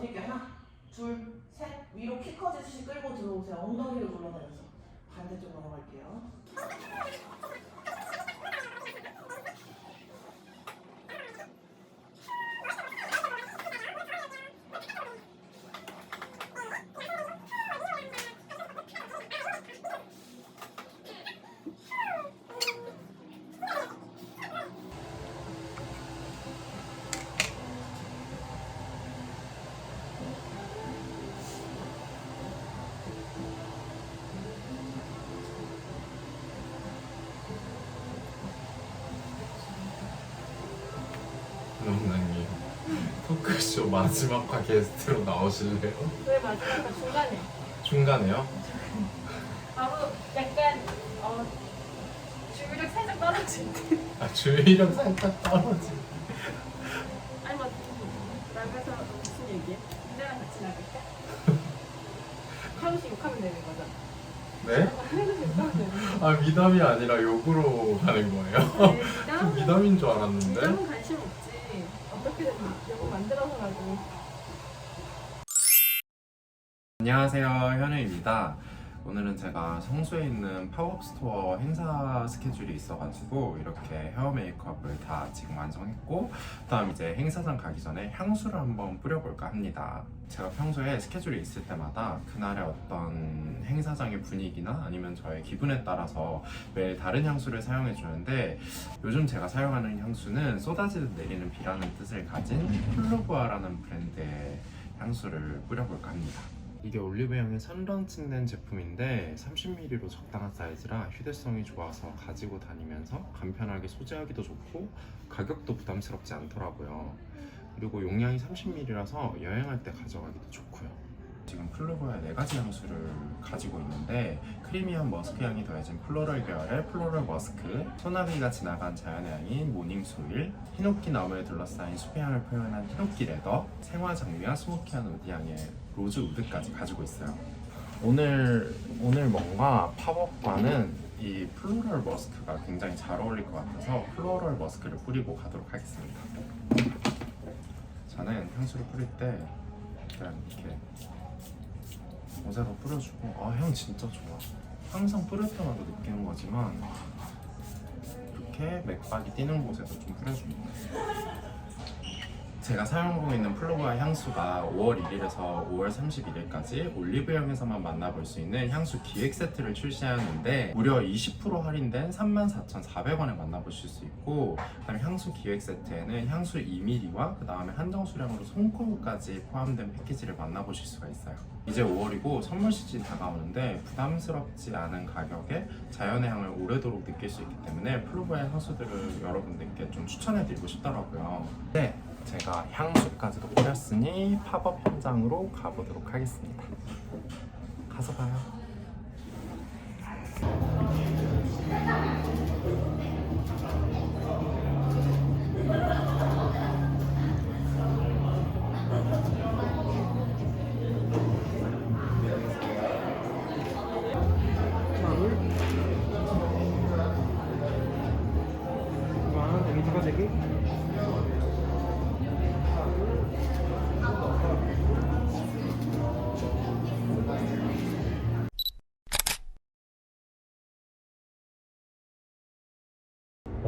어디 게 하나, 둘, 셋 위로 키 커지듯이 끌고 들어오세요. 엉덩이를 눌러내면서 반대쪽으로 갈게요. 원장님 토크쇼 마지막 화 게스트로 나오실래요? 왜 마지막에 중간에 중간에요? 바로 약간 어 주의력 살짝 떨어질 때 아 주의력 살짝 떨어지 아니 뭐 나가서 무슨 얘기해? 내랑 같이 나갈까? 하루씩 욕하면 되는 거죠? 네? 하루씩 욕하면 되는 아 미담이 아니라 욕으로 가는 거예요? 거 네, 좀 미담은 미담인 줄 알았는데 미담은 만들어서라도 안녕하세요 현우입니다 오늘은 제가 성수에 있는 팝업 스토어 행사 스케줄이 있어가지고 이렇게 헤어 메이크업을 다 지금 완성했고 그다음 이제 행사장 가기 전에 향수를 한번 뿌려볼까 합니다 제가 평소에 스케줄이 있을 때마다 그날의 어떤 행사장의 분위기나 아니면 저의 기분에 따라서 매일 다른 향수를 사용해 주는데 요즘 제가 사용하는 향수는 쏟아지듯 내리는 비라는 뜻을 가진 플루브아라는 브랜드의 향수를 뿌려볼까 합니다. 이게 올리브영의 선런칭된 제품인데 30ml로 적당한 사이즈라 휴대성이 좋아서 가지고 다니면서 간편하게 소지하기도 좋고 가격도 부담스럽지 않더라고요. 그리고 용량이 30ml라서 여행할 때 가져가기도 좋고요. 지금 플로버의 네 가지 향수를 가지고 있는데 크리미한 머스크 향이 더해진 플로럴 계열의 플로럴 머스크, 소나기가 지나간 자연의 향인 모닝 소일, 히노키 나무에 둘러싸인 숲의 향을 표현한 히노키 레더, 생화 장미와 스모키한 우드 향의 로즈 우드까지 가지고 있어요. 오늘 오늘 뭔가 팝업과는 이 플로럴 머스크가 굉장히 잘 어울릴 것 같아서 플로럴 머스크를 뿌리고 가도록 하겠습니다. 저는 향수를 뿌릴 때 그냥 이렇게 모자로 뿌려주고 아 향 진짜 좋아. 항상 뿌릴 때마다 느끼는 거지만 이렇게 맥박이 뛰는 곳에서 좀 뿌려줍니다 제가 사용하고 있는 플로바 향수가 5월 1일에서 5월 31일까지 올리브영에서만 만나볼 수 있는 향수 기획 세트를 출시하는데 무려 20% 할인된 34,400원에 만나보실 수 있고 그다음에 향수 기획 세트에는 향수 2ml와 그 다음에 한정 수량으로 손코까지 포함된 패키지를 만나보실 수가 있어요. 이제 5월이고 선물 시즌 다가오는데 부담스럽지 않은 가격에 자연의 향을 오래도록 느낄 수 있기 때문에 플로바의 향수들을 여러분들께 좀 추천해드리고 싶더라고요. 네, 제가 향수까지도 뿌렸으니 팝업 현장으로 가보도록 하겠습니다. 가서 봐요.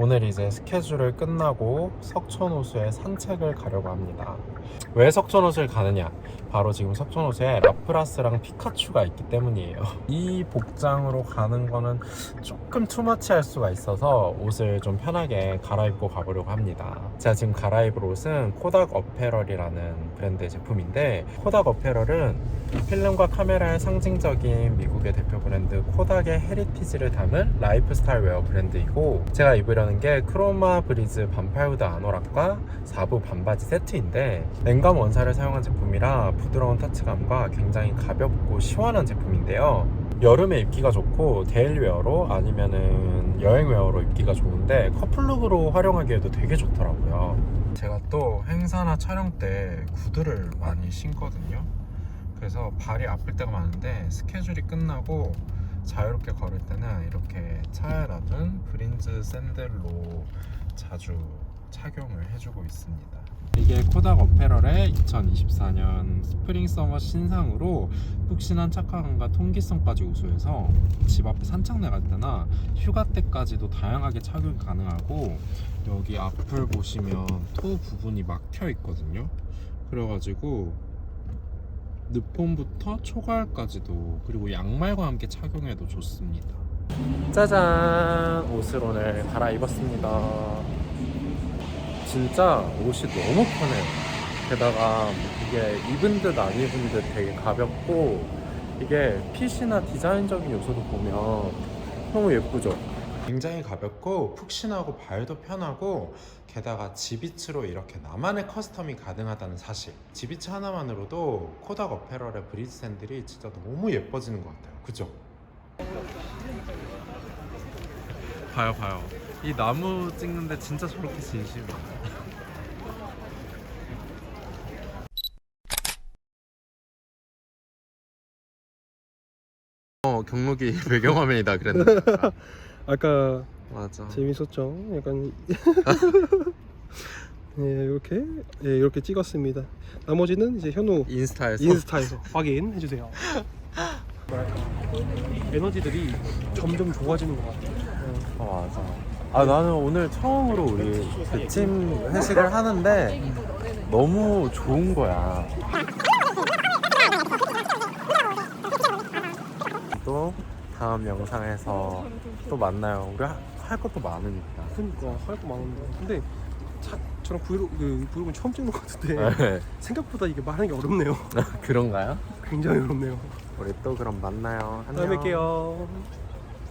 오늘 이제 스케줄을 끝나고 석촌호수에 산책을 가려고 합니다. 왜 석촌호수를 가느냐? 바로 지금 석촌호수에 라프라스랑 피카츄가 있기 때문이에요. 이 복장으로 가는 거는 조금 투머치할 수가 있어서 옷을 좀 편하게 갈아입고 가보려고 합니다. 제가 지금 갈아입을 옷은 코닥 어페럴이라는 브랜드의 제품인데 코닥 어페럴은 필름과 카메라의 상징적인 미국의 대표 브랜드 코닥의 헤리티지를 담은 라이프스타일 웨어 브랜드이고 제가 입으려는 게 크로마 브리즈 반팔 후드 아노락과 4부 반바지 세트인데 냉감 원사를 사용한 제품이라 부드러운 터치감과 굉장히 가볍고 시원한 제품인데요. 여름에 입기가 좋고 데일리웨어로 아니면은 여행웨어로 입기가 좋은데 커플룩으로 활용하기에도 되게 좋더라고요. 제가 또 행사나 촬영 때 구두를 많이 신거든요. 그래서 발이 아플 때가 많은데 스케줄이 끝나고 자유롭게 걸을 때는 이렇게 차에 놔둔 브린즈 샌들로 자주 착용을 해주고 있습니다. 이게 코닥 어페럴의 2024년 스프링 서머 신상으로 푹신한 착화감과 통기성까지 우수해서 집 앞에 산책 나갈 때나 휴가 때까지도 다양하게 착용 가능하고 여기 앞을 보시면 토 부분이 막혀 있거든요. 그래가지고 늦봄부터 초가을까지도 그리고 양말과 함께 착용해도 좋습니다. 짜잔 옷을 오늘 갈아입었습니다. 진짜 옷이 너무 편해요. 게다가 이게 입은 듯 안 입은 듯 되게 가볍고 이게 핏이나 디자인적인 요소도 보면 너무 예쁘죠. 굉장히 가볍고 푹신하고 발도 편하고 게다가 지비츠로 이렇게 나만의 커스텀이 가능하다는 사실. 지비츠 하나만으로도 코닥 어페럴의 브리즈 샌들이 진짜 너무 예뻐지는 것 같아요. 그죠? 봐요 봐요. 이 나무 찍는데 진짜 저렇게 진심이야. 어 경록이 배경화면이다 그랬는데 아까 맞아 재밌었죠? 약간 네 이렇게 예 이렇게 찍었습니다. 나머지는 이제 현우 인스타에서 인스타에서 확인해 주세요. 뭐랄까 에너지들이 점점 좋아지는 것 같아요. 어, 맞아. 아 나는 오늘 처음으로 우리 그찜 회식을 하는데 너무 좋은 거야. 또 다음 영상에서 또 만나요. 우리 하- 할 것도 많으니까. 그러니까 할 거 많은데 근데 자, 저랑 브이로그 그 브이로그 처음 찍는 것 같은데 네. 생각보다 이게 말하는 게 어렵네요. 그런가요? 굉장히 어렵네요. 우리 또 그럼 만나요. 다음에 안녕. 뵐게요.